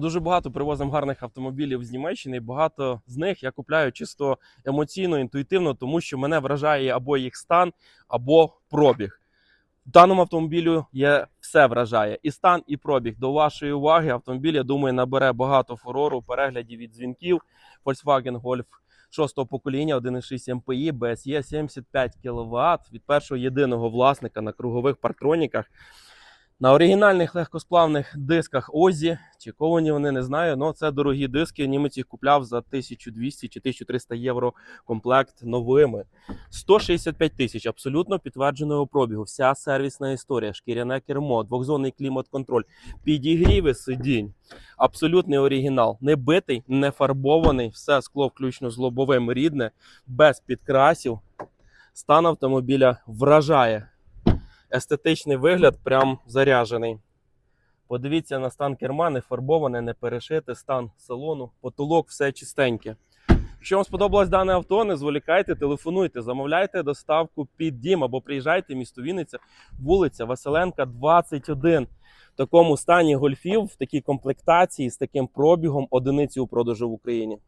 Дуже багато привозимо гарних автомобілів з Німеччини. і Багато з них я купляю чисто емоційно, інтуїтивно, тому що мене вражає або їх стан, або пробіг. В даному автомобілю є все вражає. І стан, і пробіг. До вашої уваги автомобіль, я думаю, набере багато фурору, переглядів від дзвінків. Volkswagen Golf шостого покоління, 1,6 МПІ, BSE 75 кВт від першого єдиного власника на кругових партроніках. На оригінальних легкосплавних дисках Озі, чи ковані вони не знаю, але це дорогі диски. Німець їх купляв за 1200 чи 1300 євро комплект новими. 165 тисяч абсолютно підтвердженого пробігу. Вся сервісна історія, шкіряне кермо, двохзонний клімат-контроль, підігріви сидінь. Абсолютний оригінал. Не битий, не фарбований, все скло включно з лобовим рідне, без підкрасів. Стан автомобіля вражає. Естетичний вигляд прям заряжений. Подивіться на стан керма, не фарбоване, не перешите, стан салону, потолок, все чистеньке. Якщо вам сподобалось дане авто, не зволікайте, телефонуйте, замовляйте доставку під дім або приїжджайте в місто Вінниця, вулиця Василенка, 21. В такому стані гольфів, в такій комплектації з таким пробігом одиниці у продажу в Україні.